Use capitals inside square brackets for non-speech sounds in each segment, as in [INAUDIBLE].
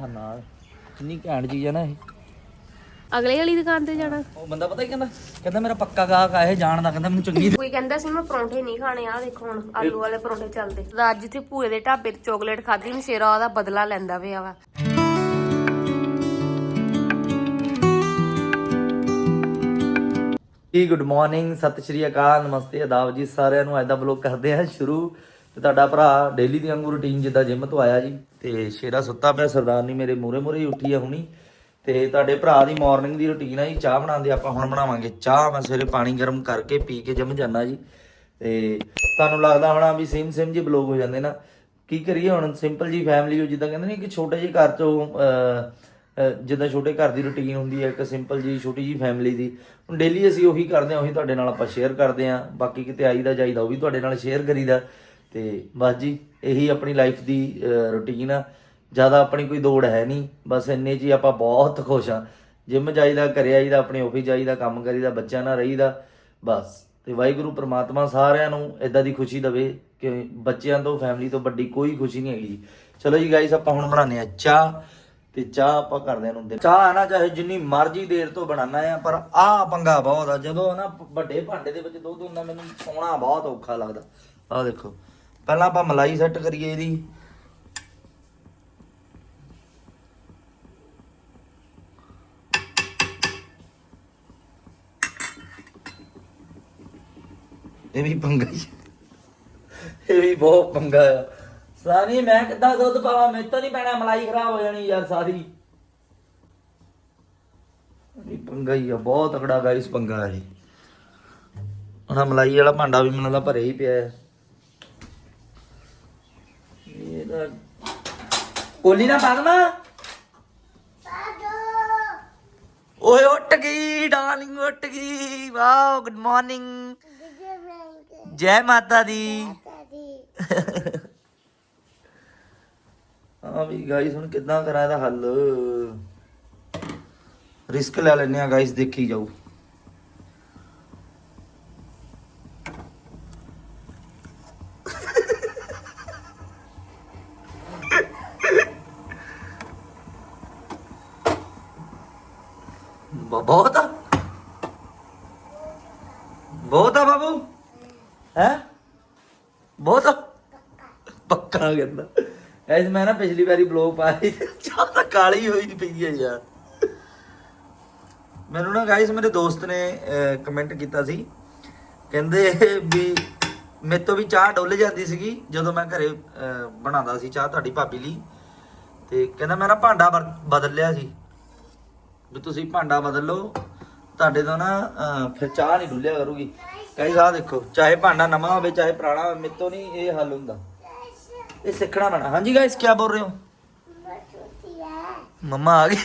ਹਾਂ ਨਾਲ। ਕਿੰਨੀ ਘੈਂਟ ਚੀਜ਼ ਆ ਨਾ ਇਹ। ਅਗਲੇ ਵਾਲੀ ਦੁਕਾਨ ਤੇ ਜਾਣਾ। ਉਹ ਬੰਦਾ ਪਤਾ ਕੀ ਕਹਿੰਦਾ? ਕਹਿੰਦਾ ਮੇਰਾ ਪੱਕਾ ਗਾਹਕ ਆ ਇਹ ਜਾਣਦਾ ਕਹਿੰਦਾ ਮੈਨੂੰ ਚੰਗੀ ਕੋਈ ਕਹਿੰਦਾ ਸੀ ਮੈਂ ਪਰੌਂਠੇ ਨਹੀਂ ਖਾਣੇ ਆ ਦੇਖੋ ਹੁਣ ਆਲੂ ਵਾਲੇ ਪਰੌਂਠੇ ਚੱਲਦੇ। ਅੱਜ ਇੱਥੇ ਭੂਏ ਦੇ ਢਾਬੇ ਤੇ ਚਾਕਲੇਟ ਖਾਧੀ ਨੂੰ ਸ਼ੇਰਾ ਉਹਦਾ ਬਦਲਾ ਲੈਂਦਾ ਪਿਆ ਵਾ। ਜੀ ਗੁੱਡ ਮਾਰਨਿੰਗ ਸਤਿ ਸ਼੍ਰੀ ਅਕਾਲ ਨਮਸਤੇ ਆਦਾਬ ਜੀ ਸਾਰਿਆਂ ਨੂੰ ਅੱਜ ਦਾ ਵਲੌਗ ਕਰਦੇ ਹਾਂ ਸ਼ੁਰੂ। ਤੇ ਤੁਹਾਡਾ ਭਰਾ ਡੇਲੀ ਦੀ ਵਾਂਗੂ ਰੁਟੀਨ ਜਿੱਦਾਂ ਜਿਮ ਤੋਂ ਆਇਆ ਜੀ, ਤੇ ਸ਼ੇਰਾ ਸੁੱਤਾ ਪਿਆ ਸਰਦਾਰਨੀ ਮੇਰੇ ਮੂਰੇ ਮੂਰੇ ਉੱਠੀ ਆ ਹੁਣੀ। ਤੇ ਤੁਹਾਡੇ ਭਰਾ ਦੀ ਮਾਰਨਿੰਗ ਦੀ ਰੁਟੀਨ ਆ ਜੀ, ਚਾਹ ਬਣਾਉਂਦੇ ਆਪਾਂ ਹੁਣ ਬਣਾਵਾਂਗੇ। ਚਾਹ ਮੈਂ ਸਵੇਰੇ ਪਾਣੀ ਗਰਮ ਕਰਕੇ ਪੀ ਕੇ ਜਿਮ ਜਾਣਾ ਜੀ। ਤੇ ਤੁਹਾਨੂੰ ਲੱਗਦਾ ਹੋਣਾ ਵੀ ਸੇਮ ਸੇਮ ਜੀ ਬਲੌਗ ਹੋ ਜਾਂਦੇ ਨਾ। ਕੀ ਕਰੀਏ ਹੁਣ ਸਿੰਪਲ ਜੀ ਫੈਮਿਲੀ ਹੋ, ਜਿੱਦਾਂ ਕਹਿੰਦੇ ਨੇ ਕਿ ਛੋਟੇ ਜਿਹੇ ਘਰ ਚੋਂ ਜਿੱਦਾਂ ਛੋਟੇ ਘਰ ਦੀ ਰੁਟੀਨ ਹੁੰਦੀ ਹੈ ਇੱਕ ਸਿੰਪਲ ਜੀ ਛੋਟੀ ਜੀ ਫੈਮਿਲੀ ਦੀ। ਹੁਣ ਡੇਲੀ ਅਸੀਂ ਉਹੀ ਕਰਦੇ ਹਾਂ ਉਹੀ ਤੁਹਾਡੇ ਨਾਲ ਆਪਾਂ ਸ਼ੇਅਰ ਕਰਦੇ ਹਾਂ ਬਾਕੀ ਕਿਤੇ ਆਈਦਾ ਜਾਈਦਾ, ਉਹ ਵੀ ਤੁਹਾਡੇ ਨਾਲ ਸ਼ੇਅਰ ਕਰੀਦਾ। ਤੇ ਬਸ ਜੀ, ਇਹੀ ਆਪਣੀ ਲਾਈਫ ਦੀ ਰੁਟੀਨ ਆ। ਜ਼ਿਆਦਾ ਆਪਣੀ ਕੋਈ ਦੌੜ ਹੈ ਨਹੀਂ। ਬਸ ਇੰਨੇ 'ਚ ਹੀ ਆਪਾਂ ਬਹੁਤ ਖੁਸ਼ ਆ ਜਿਮ ਜਾਈਦਾ, ਘਰੇ ਆਈਦਾ, ਆਪਣੇ ਆਫਿਸ ਜਾਈਦਾ, ਕੰਮ ਕਰੀਦਾ, ਬੱਚਿਆਂ ਨਾਲ ਰਹੀਦਾ। ਬਸ। ਤੇ ਵਾਹਿਗੁਰੂ ਪ੍ਰਮਾਤਮਾ ਸਾਰਿਆਂ ਨੂੰ ਇਦਾਂ ਦੀ ਖੁਸ਼ੀ ਦੇਵੇ ਕਿ ਬੱਚਿਆਂ ਤੋਂ ਫੈਮਿਲੀ ਤੋਂ ਵੱਡੀ ਕੋਈ ਖੁਸ਼ੀ ਨਹੀਂ ਹੈਗੀ। ਜੀ ਚਲੋ ਜੀ ਗਾਈਸ ਆਪਾਂ ਹੁਣ ਬਣਾਉਂਦੇ ਆ ਚਾਹ। ਤੇ ਚਾਹ ਆਪਾਂ ਕਰਦੇ ਨੂੰ ਚਾਹ ਹੈ ਨਾ, ਚਾਹੇ ਜਿੰਨੀ ਮਰਜ਼ੀ ਦੇਰ ਤੋਂ ਬਣਾਉਣਾ ਆ ਪਰ ਆਹ ਪੰਗਾ ਬਹੁਤ ਆ। ਜਦੋਂ ਨਾ ਵੱਡੇ ਭਾਂਡੇ ਦੇ ਵਿੱਚ ਦੁੱਧ ਹੁੰਦਾ, ਮੈਨੂੰ ਪਾਉਣਾ ਬਹੁਤ ਔਖਾ ਲੱਗਦਾ। ਆਹ ਦੇਖੋ। ਪਹਿਲਾਂ ਆਪਾਂ ਮਲਾਈ ਸੈੱਟ ਕਰੀਏ ਇਹਦੀ। ਇਹ ਵੀ ਪੰਗਾ ਹੀ ਹੈ। ਇਹ ਵੀ ਬਹੁਤ ਪੰਗਾ ਆ। ਸਾਨੀ ਮੈਂ ਕਿੱਦਾਂ ਦੁੱਧ ਪਾਵਾਂ? ਮੇਰੇ ਤੋਂ ਨਹੀਂ ਪੈਣਾ ਮਲਾਈ ਖਰਾਬ ਹੋ ਜਾਣੀ ਯਾਰ ਸਾਰੀ ਇਹ ਪੰਗਾ ਹੀ ਆ ਬਹੁਤ ਤਕੜਾ ਗਾਈਸ ਪੰਗਾ ਹੈ ਉਹਨਾਂ ਮਲਾਈ ਵਾਲਾ ਭਾਂਡਾ ਵੀ ਮੈਨੂੰ ਲੱਗਦਾ ਭਰੇ ਹੀ ਪਿਆ ਹੈ ਇਹ ਤਾਂ ਕੋਲੀ ਨਾ ਪਾਗਮਾ ਓਏ ਉੱਠ ਗਈ, ਡਾਰਲਿੰਗ ਉੱਠ ਗਈ। ਵਾਓ ਗੁੱਡ ਮਾਰਨਿੰਗ ਜੈ ਮਾਤਾ ਦੀ। ਹਾਂ ਵੀ ਗਾਈਸ ਹੁਣ ਕਿੱਦਾਂ ਕਰਾਂ ਇਹਦਾ ਹੱਲ? ਰਿਸਕ ਲੈ ਲੈਨੇ ਆ ਗਾਈਸ ਦੇਖੀ ਜਾਓ ਬਹੁਤ ਆ। ਬਹੁਤ ਆ ਬਾਬੂ। ਹੈ? ਬਹੁਤ ਆ। ਪੱਕਾ ਕਹਿੰਦਾ ਐਸ ਮੈਂ ਨਾ ਪਿਛਲੀ ਵਾਰੀ ਬਲੌਗ ਪਾਇਆ ਚਾਹ ਤਾਂ ਕਾਲੀ ਹੋਈ ਪਈ ਹੈ ਯਾਰ। ਮੈਨੂੰ ਨਾ ਗਾਇਸ ਮੇਰੇ ਦੋਸਤ ਨੇ ਕਮੈਂਟ ਕੀਤਾ ਸੀ। ਕਹਿੰਦੇ ਵੀ ਮੇਰੇ ਤੋਂ ਵੀ ਚਾਹ ਡੁੱਲ ਜਾਂਦੀ ਸੀਗੀ ਜਦੋਂ ਮੈਂ ਘਰੇ ਬਣਾਉਂਦਾ ਸੀ ਚਾਹ ਤੁਹਾਡੀ ਭਾਬੀ ਲਈ। ਤੇ ਕਹਿੰਦਾ ਮੈਂ ਨਾ ਭਾਂਡਾ ਬਰ- ਬਦਲ ਲਿਆ ਸੀ। ਵੀ ਤੁਸੀਂ ਭਾਂਡਾ ਬਦਲ ਲਓ ਤੁਹਾਡੇ ਤੋਂ ਨਾ ਅਹ, ਫਿਰ ਚਾਹ ਨਹੀਂ ਡੁੱਲਿਆ ਕਰੂਗੀ। ਕਈ ਸਾਹ ਦੇਖੋ ਚਾਹੇ ਭਾਂਡਾ ਨਵਾਂ ਹੋਵੇ ਚਾਹੇ ਪੁਰਾਣਾ ਹੋਵੇ ਮੇਰੇ ਤੋਂ ਨਹੀਂ ਇਹ ਹੱਲ ਹੁੰਦਾ। ਇਹ ਸਿੱਖਣਾ ਪੈਣਾ। ਹਾਂਜੀ ਗਾਇਸ ਕੀ ਬੋਲ ਰਹੇ ਹੋ? ਮੰਮਾ ਆ ਗਏ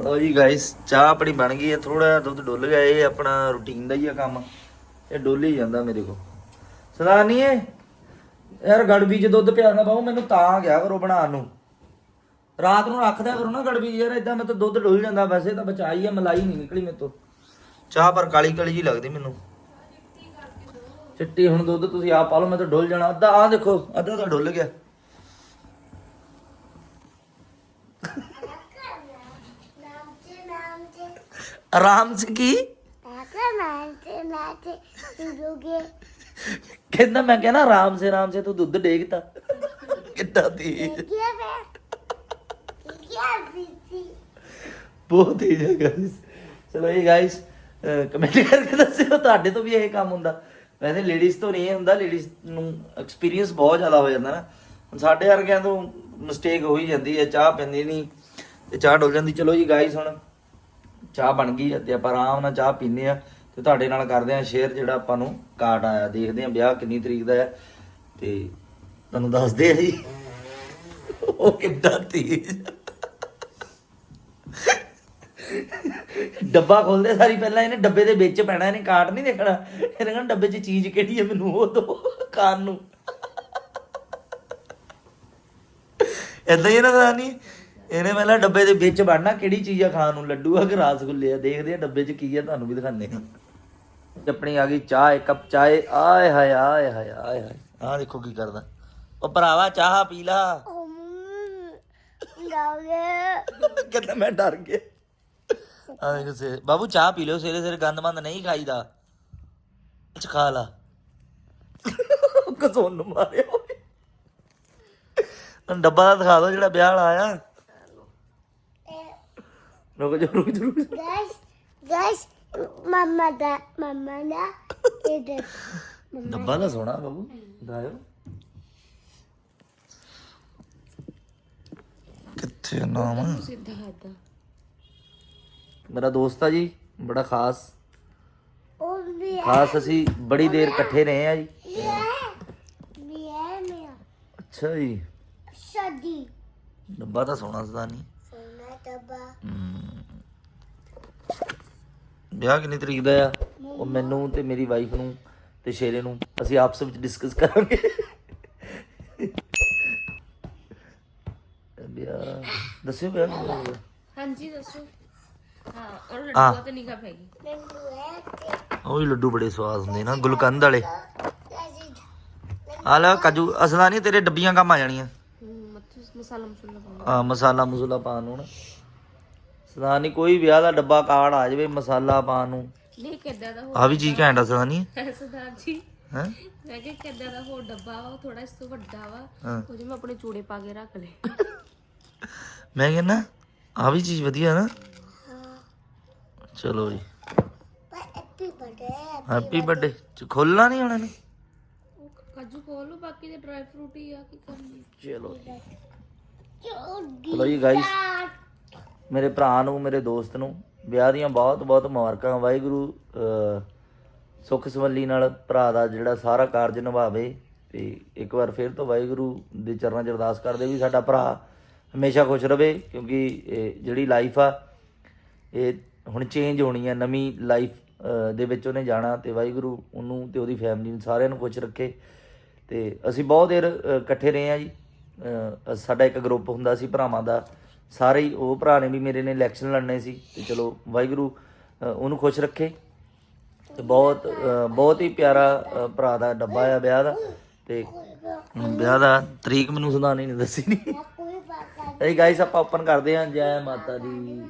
ਲਓ ਜੀ ਗਾਇਸ ਚਾਹ ਆਪਣੀ ਬਣ ਗਈ ਹੈ। ਥੋੜਾ ਜਿਹਾ ਦੁੱਧ ਡੁੱਲ ਗਿਆ ਇਹ ਆਪਣਾ ਰੂਟੀਨ ਦਾ ਹੀ ਆ ਕੰਮ। ਇਹ ਡੁੱਲ ਹੀ ਜਾਂਦਾ ਮੇਰੇ ਕੋ ਸਦਾਨੀਏ ਯਾਰ ਗੜਬੀ ਚ ਦੁੱਧ ਪਿਆਣਾ ਬਾਬੂ ਮੈਨੂੰ ਤਾਂ ਗਿਆ ਕਰੋ ਬਣਾਉਣ ਨੂੰ ਰਾਤ ਨੂੰ ਰੱਖ ਦਿਆ ਕਰੋ ਨਾ ਗੜਬੀ 'ਚ, ਯਾਰ ਇਦਾਂ ਮੈਂ ਤਾਂ ਦੁੱਧ ਡੁੱਲ ਜਾਂਦਾ ਵੈਸੇ ਤਾਂ ਬਚਾਈ ਆ ਮਲਾਈ ਨਹੀਂ ਨਿਕਲੀ ਮੇਰੇ ਤੋਂ ਚਾਹ ਪਰ ਕਾਲੀ ਕਾਲੀ ਜੀ ਲੱਗਦੀ ਮੈਨੂੰ ਚਿੱਟੀ ਹੁਣ ਦੁੱਧ ਤੁਸੀਂ ਆਪ ਪਾ ਲਓ ਮੈਂ ਤਾਂ ਡੁੱਲ ਜਾਣਾ ਅੱਧਾ ਆਹ ਦੇਖੋ ਅੱਧਾ ਤਾਂ ਡੁੱਲ ਗਿਆ ਆਰਾਮ ਸੇ ਕੀ ਕਹਿੰਦਾ ਮੈਂ ਕਹਿੰਦਾ ਆਰਾਮ ਸੇ ਆਰਾਮ ਸੇ ਤੂੰ ਦੁੱਧ ਡੇਗਤਾ। ਕਿੱਦਾਂ ਦੀ ਬਹੁਤ ਹੈ ਗਾਇਸ ਚਲੋ ਇਹ ਗਾਇਸ ਕਮੈਂਟ ਕਰਕੇ ਦੱਸਿਓ ਤੁਹਾਡੇ ਤੋਂ ਵੀ ਇਹ ਕੰਮ ਹੁੰਦਾ। ਵੈਸੇ ਲੇਡੀਜ਼ ਤੋਂ ਨਹੀਂ ਹੁੰਦਾ ਲੇਡੀਜ਼ ਨੂੰ ਐਕਸਪੀਰੀਅੰਸ ਬਹੁਤ ਜ਼ਿਆਦਾ ਹੋ ਜਾਂਦਾ ਨਾ। ਹੁਣ ਸਾਡੇ ਵਰਗਿਆਂ ਤੋਂ ਮਿਸਟੇਕ ਹੋ ਹੀ ਜਾਂਦੀ ਹੈ ਚਾਹ ਪੈਂਦੀ ਨਹੀਂ ਤੇ ਚਾਹ ਡੁੱਲ ਜਾਂਦੀ। ਚਲੋ ਜੀ ਗਾਇਸ ਹੁਣ ਚਾਹ ਬਣ ਗਈ ਤੇ ਆਪਾਂ ਆਰਾਮ ਨਾਲ ਚਾਹ ਪੀਨੇ ਆ ਤੇ ਤੁਹਾਡੇ ਨਾਲ ਕਰਦੇ ਆ ਸ਼ੇਅਰ ਜਿਹੜਾ ਆਪਾਂ ਨੂੰ ਕਾਰਡ ਆਇਆ। ਦੇਖਦੇ ਆ ਵਿਆਹ ਕਿੰਨੀ ਤਰੀਕ ਦਾ ਹੈ ਤੇ ਤੁਹਾਨੂੰ ਦੱਸਦੇ ਆ ਜੀ। ਉਹ ਕਿੱਦਾਂ ਤੇਜ਼। ਡੱਬਾ ਖੋਲਦੇ ਸਾਰੀ ਪਹਿਲਾਂ ਇਹਨੇ ਡੱਬੇ ਦੇ ਵਿੱਚ ਪੈਣਾ, ਇਹਨੇ ਕਾਰਡ ਨਹੀਂ ਦੇਖਣਾ। ਇਹਨੇ ਕਹਿਣਾ ਡੱਬੇ 'ਚ ਚੀਜ਼ ਕਿਹੜੀ ਹੈ ਮੈਨੂੰ, ਉਹ ਦੋ, ਖਾਣ ਨੂੰ। ਏਦਾਂ ਹੀ ਨਾ ਰਾਨੀ ਇਹਨੇ ਪਹਿਲਾਂ ਡੱਬੇ ਦੇ ਵਿੱਚ ਵੜਨਾ, ਕਿਹੜੀ ਚੀਜ਼ ਆ ਖਾਣ ਨੂੰ? ਲੱਡੂ ਆ ਕਿ ਰਸਗੁੱਲੇ ਆ? ਦੇਖਦੇ ਆ ਡੱਬੇ 'ਚ ਕੀ ਆ, ਤੁਹਾਨੂੰ ਵੀ ਦਿਖਾਉਂਦੇ ਆ। ਆਪਣੀ ਆ ਗਈ ਚਾਹ, ਇੱਕ ਕੱਪ ਚਾਹ, ਆਏ ਹਾਏ ਆਏ ਹਾਏ ਆਏ ਹਾਏ। ਆਹ ਦੇਖੋ ਕੀ ਕਰਦਾ। ਉਹ ਭਰਾਵਾ, ਚਾਹ ਪੀ ਲਾ। ਕਹਿੰਦਾ ਮੈਂ ਡਰ ਗਿਆ। ਆ ਦੇਖ ਸੇ ਬਾਬੂ, ਚਾਹ ਪੀ ਲਿਓ, ਸਵੇਰੇ ਸਵੇਰੇ ਗੰਦ ਮੰਦ ਨਹੀਂ ਖਾਈਦਾ। ਚ ਖਾ ਲਾ। ਕਸੋਂ ਨੂੰ ਮਾਰਿਆ। ਡੱਬਾ ਦਾ ਦਿਖਾ ਦਿਓ ਜਿਹੜਾ ਵਿਆਹ ਵਾਲਾ ਆਇਆ। ਰੁਕ ਜਾ ਰੁਕ ਜਾ ਰੁਕ ਜਾ। Guys, guys, mama da, mama da, idir. ਡੱਬਾ ਦਾ ਸੋਹਣਾ ਬਾਬੂ ਦਾਇਓ ਕਿੱਥੇ ਨਾਮ? ਸਿੱਧਾ ਹੱਦਾ ਮੇਰਾ ਦੋਸਤ ਆ ਜੀ ਬੜਾ ਖਾਸ। O bir, ਖਾਸ ਅਸੀਂ ਬੜੀ ਦੇਰ ਇਕੱਠੇ ਰਹੇ ਆ ਜੀ। bir mi? ਅੱਛਾ ਜੀ। Şadi. ਡੱਬਾ ਤਾਂ ਸੋਹਣਾ ਸਦਾ ਨਹੀਂ। ਵਿਆਹ ਕਿੰਨੀ ਤਰੀਕ ਦਾ ਆ? ਉਹ ਮੈਨੂੰ ਤੇ ਮੇਰੀ ਵਾਈਫ ਨੂੰ ਤੇ ਸ਼ੇਰੇ ਨੂੰ ਅਸੀਂ ਆਪਸ ਵਿੱਚ ਡਿਸਕਸ ਕਰਾਂਗੇ। ਵਿਆਹ ਦੱਸਿਓ ਵਿਆਹ? ਹਾਂਜੀ ਦੱਸੋ। ਹਾਂ ਔਰ ਲੱਡੂਆ ਤੇ. ਉਹ ਵੀ ਲੱਡੂ ਬੜੇ ਸਵਾਦ ਹੁੰਦੇ ਨਾ ਗੁਲਕੰਦ ਵਾਲੇ. ਆ ਲੈ ਕਾਜੂ ਅਸਲਾ ਨਹੀਂ ਤੇਰੇ ਡੱਬੀਆਂ ਕੰਮ ਆ ਜਾਣੀਆਂ। ਮੱਥੂ ਮਸਾਲਾ ਮਸੂਲਾ ਪਾਉਂਦਾ ਆ ਮਸਾਲਾ ਮਸੂਲਾ ਪਾਉਣ ਨੂੰ ਨਾ ਸਦਾ ਨਹੀਂ ਕੋਈ ਵਿਆਹ ਦਾ ਡੱਬਾ ਕਾਰਡ ਆ ਜਾਵੇ ਮਸਾਲਾ ਪਾਉਣ ਨੂੰ। ਨਹੀਂ ਕਿੱਦਾਂ ਦਾ ਆ ਵੀ ਚੀਜ਼ ਘੈਂਟ ਆ ਸਦਾ ਨਹੀਂ ਹੋਰ ਸਰਦਾਰ ਜੀ। ਹੈ? ਮੈਂ ਕਿਹਾ ਕਿੱਦਾਂ ਦਾ ਹੋਰ ਡੱਬਾ ਵਾ ਉਹ ਥੋੜਾ ਇਸ ਤੋਂ ਵੱਡਾ ਵਾ। ਹਾਂ। ਉਹ ਜਿਵੇਂ ਆਪਣੇ ਚੂੜੇ ਪਾ ਕੇ ਰੱਖ ਲੈ ਮੈਂ ਕਹਿੰਦਾ ਆ ਵੀ ਚੀਜ਼ ਵਧੀਆ ਨਾ। ਚਲੋ ਜੀ। Happy birthday. ਹੈਪੀ ਬਰਥਡੇ ਚ ਖੋਲਣਾ ਨਹੀਂ ਹੁਣ ਇਹਨੂੰ ਉਹ ਕਾਜੂ ਖੋਲ ਲਓ ਬਾਕੀ ਦੇ ਡਰਾਈ ਫਰੂਟ ਹੀ ਆ ਕੀ ਕਰਨੀ? ਚਲੋ Chudi. ਚਲੋ ਜੀ ਗਾਇਸ ਮੇਰੇ ਭਰਾ ਨੂੰ, ਮੇਰੇ ਦੋਸਤ ਨੂੰ, ਵਿਆਹ ਦੀਆਂ ਬਹੁਤ ਬਹੁਤ ਮੁਬਾਰਕਾਂ। ਵਾਹਿਗੁਰੂ ਸੁੱਖ ਸਵੱਲੀ ਨਾਲ ਭਰਾ ਦਾ ਜਿਹੜਾ ਸਾਰਾ ਕਾਰਜ ਨਿਭਾਵੇ ਤੇ ਇੱਕ ਵਾਰ ਫਿਰ ਤੋਂ ਵਾਹਿਗੁਰੂ ਦੇ ਚਰਨਾਂ 'ਚ ਅਰਦਾਸ ਕਰਦੇ ਵੀ ਸਾਡਾ ਭਰਾ ਹਮੇਸ਼ਾ ਖੁਸ਼ ਰਵੇ, ਕਿਉਂਕਿ ਜਿਹੜੀ ਲਾਈਫ ਆ, ਇਹ ਹੁਣ ਚੇਂਜ ਹੋਣੀ ਹੈ ਨਵੀਂ ਲਾਈਫ ਦੇ ਵਿੱਚ ਉਹਨੇ ਜਾਣਾ ਤੇ ਵਾਹਿਗੁਰੂ ਉਹਨੂੰ ਤੇ ਉਹਦੀ ਫੈਮਿਲੀ ਨੂੰ ਸਾਰਿਆਂ ਨੂੰ ਖੁਸ਼ ਰੱਖੇ। ਤੇ ਅਸੀਂ ਬਹੁਤ ਦੇਰ ਇਕੱਠੇ ਰਹੇ ਆ ਜੀ। ਸਾਡਾ ਇੱਕ ਗਰੁੱਪ ਹੁੰਦਾ ਸੀ ਭਰਾਵਾਂ ਦਾ। ਸਾਰੇ ਹੀ ਉਹ ਭਰਾ ਨੇ ਵੀ ਮੇਰੇ ਨੇ ਇਲੈਕਸ਼ਨ ਲੜਨੇ ਸੀ ਤੇ ਚਲੋ ਵਾਹਿਗੁਰੂ ਉਹਨੂੰ ਖੁਸ਼ ਰੱਖੇ ਤੇ ਬਹੁਤ ਬਹੁਤ ਹੀ ਪਿਆਰਾ ਭਰਾ ਦਾ ਡੱਬਾ ਆ ਵਿਆਹ ਦਾ ਤੇ ਹੁਣ ਵਿਆਹ ਦਾ ਤਰੀਕ ਮੈਨੂੰ ਸੁਣਾਣੀ ਨਹੀਂ ਦੱਸੀ ਨਹੀਂ. ਇਹ ਗਾਇਸ ਆਪਾਂ ਓਪਨ ਕਰਦੇ ਹਾਂ ਜੈ ਮਾਤਾ ਦੀ।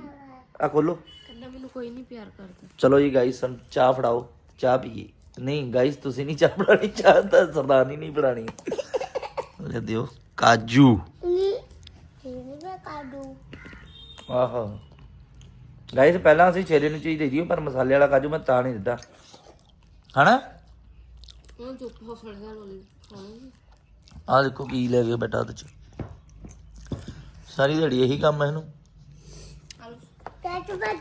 ਆ ਖੋਲੋ ਕਹਿੰਦਾ ਮੈਨੂੰ ਕੋਈ ਨਹੀਂ ਪਿਆਰ ਕਰਦਾ। ਚਲੋ ਜੀ ਗਾਇਸ ਸਾਨੂੰ ਚਾਹ ਫੜਾਓ ਚਾਹ ਪੀਏ। ਨਹੀਂ ਗਾਇਸ ਤੁਸੀਂ ਨਹੀਂ ਚਾਹ ਫੜਾਣੀ ਚਾਹ ਤਾਂ ਸਰਦਾਰਨੀ ਨਹੀਂ ਫੜਾਣੀ ਲੈ ਦਿਓ ਕਾਜੂ। ਆਹਾ। ਗਾਇਸ ਪਹਿਲਾਂ ਅਸੀਂ ਛੇਲੇ ਨੂੰ ਚੀਜ਼ ਦੇ ਦਿਓ ਪਰ ਮਸਾਲੇ ਵਾਲਾ ਕਾਜੂ ਮੈਂ ਤਾਂ ਨਹੀਂ ਦਿੱਤਾ। ਹਨਾ? ਉਹ ਚੁੱਪ ਹੋ ਫੜ ਗਿਆ ਲੋਲੀ ਖਾਣੀ ਆ ਦੇਖੋ ਕੀ ਲੈ ਗਿਆ ਬੇਟਾ ਉਹਦੇ ਚ। ਸਾਰੀ ਦਿਹਾੜੀ ਇਹੀ ਕੰਮ ਹੈ ਇਹਨੂੰ.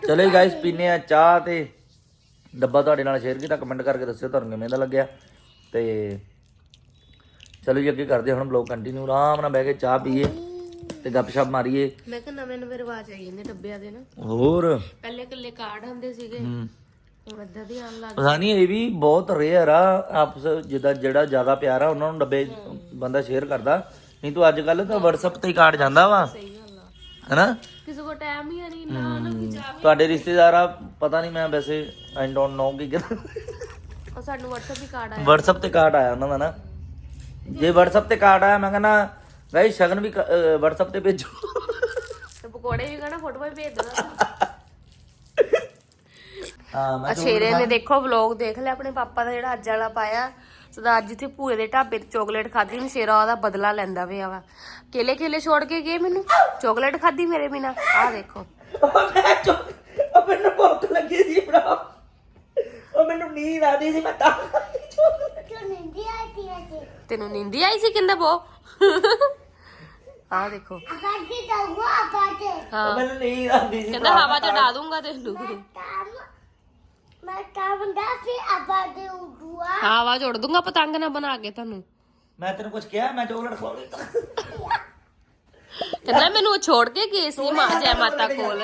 ਚਲੇ ਗਾਇਸ ਪੀਨੇ ਆ ਚਾਹ ਤੇ ਡੱਬਾ ਤੁਹਾਡੇ ਨਾਲ ਸ਼ੇਅਰ ਕੀਤਾ ਕਮੈਂਟ ਕਰਕੇ ਦੱਸਿਓ ਤੁਹਾਨੂੰ ਕਿਵੇਂ ਦਾ ਲੱਗਿਆ। ਤੇ ਚਲੋ ਜੀ ਅੱਗੇ ਕਰਦੇ ਹਾਂ ਹੁਣ ਬਲੌਗ ਕੰਟੀਨਿਊ ਆਰਾਮ ਨਾਲ ਬਹਿ ਕੇ ਚਾਹ ਪੀਏ। ਤੇ ਗੱਪਸ਼ਪ ਮਾਰੀਏ। ਮੈਂ ਕਿਹਾ ਨਵੇਂ ਨਵੇਂ ਰਿਵਾਜ ਆਈ ਜਾਂਦੇ ਡੱਬਿਆਂ ਦੇ ਨਾ। ਹੋਰ? ਪਹਿਲੇ ਇਕੱਲੇ ਕਾਰਡ ਹੁੰਦੇ ਸੀਗੇ। ਹੂੰ। ਹੁਣ ਏਦਾਂ ਦੇ ਆਉਣ ਲੱਗ ਪਤਾ ਨਹੀਂ ਇਹ ਵੀ ਬਹੁਤ ਰੇਅਰ ਆ। ਆਪਸ ਜਿਹਦਾ ਜਿਹੜਾ ਜ਼ਿਆਦਾ ਪਿਆਰ ਆ ਉਹਨਾਂ ਨੂੰ ਡੱਬੇ ਬੰਦਾ ਸ਼ੇਅਰ ਕਰਦਾ। ਨਹੀਂ ਤੂੰ ਅੱਜ ਕੱਲ ਤਾਂ WhatsApp ਤੇ ਹੀ ਕਾਰਡ ਜਾਂਦਾ ਵਾ। ਸਹੀ ਗੱਲ ਆ। ਹੈਨਾ? ਕਿਸੇ ਕੋ ਟਾਈਮ ਹੀ ਨਹੀਂ ਨਾ ਨਾ ਕੋਈ ਚਾਹ ਤੁਹਾਡੇ ਰਿਸ਼ਤੇਦਾਰ ਆ ਪਤਾ ਨਹੀਂ ਮੈਂ ਵੈਸੇ ਆਈ ਡੋਨਟ ਨੋ ਕਿ ਉਹ ਸਾਨੂੰ WhatsApp ਹੀ ਕਾਰਡ ਆਇਆ। WhatsApp ਤੇ ਕਾਰਡ ਆਇਆ ਉਹਨਾਂ ਦਾ ਨਾ। ਜੇ WhatsApp ਤੇ ਕਾਰਡ ਆਇਆ ਮੈਂ ਕਹਿੰਦਾ ਗਾਈ ਸ਼ਗਨ ਵੀ WhatsApp ਤੇ ਭੇਜੋ। ਤੇ ਪਕੌੜੇ ਵੀ ਕਹਣਾ ਫੋਟੋ ਵੀ ਭੇਜ ਦੇਣਾ। ਹਾਂ ਮੈਂ ਅਸ਼ੇਰੇ ਨੇ ਦੇਖੋ ਵਲੌਗ ਦੇਖ ਲਿਆ ਆਪਣੇ ਪਾਪਾ ਦਾ ਜਿਹੜਾ ਅੱਜ ਵਾਲਾ ਪਾਇਆ। ਸਦਾ ਅੱਜ ਇੱਥੇ ਭੂਏ ਦੇ ਢਾਬੇ ਤੇ ਚਾਕਲੇਟ ਖਾਧੀ ਨੂੰ ਸ਼ੇਰਾ ਉਹਦਾ ਬਦਲਾ ਲੈਂਦਾ ਪਿਆ ਵਾ। ਕੇਲੇ ਕੇਲੇ ਛੋੜ ਕੇ ਗਏ ਮੈਨੂੰ? ਚਾਕਲੇਟ ਖਾਧੀ ਮੇਰੇ ਬਿਨਾ? ਆਹ ਦੇਖੋ। ਮੈਂ ਚੁੱਪ ਉਹ ਮੈਨੂੰ ਭੁੱਖ ਲੱਗੀ ਸੀ ਭਰਾ ਉਹ ਮੈਨੂੰ ਨੀਂਦ ਆਦੀ ਸੀ ਮੈਂ ਤਾਂ. ਤੈਨੂੰ ਨੀਂਦੀ ਆਈ ਸੀ ਕਹਿੰਦਾ ਬੋ। ਆਹ ਦੇਖੋ? ਹਾਂ। ਮੈਨੂੰ ਸੀ ਕਹਿੰਦਾ ਹਵਾ ਚ ਉਡਾ ਦੂੰਗਾ ਤੈਨੂੰ dua? ਹਾਂ ਹਵਾ ਚ ਉੜ ਦੂੰਗਾ ਪਤੰਗ ਨਾ ਬਣਾ ਕੇ ਤੁਹਾਨੂੰ। ਮੈਂ ਤੈਨੂੰ ਕੁਝ ਕਿਹਾ ਮੈਂ ਚੋਕਲੇਟ ਖਵਾ ਲਈ ਕਹਿੰਦਾ ਮੈਨੂੰ ਛੋੜ ਕੇ ਗਏ ਸੀ ਮਾਂ ਜੈ ਮਾਤਾ ਕੋਲ.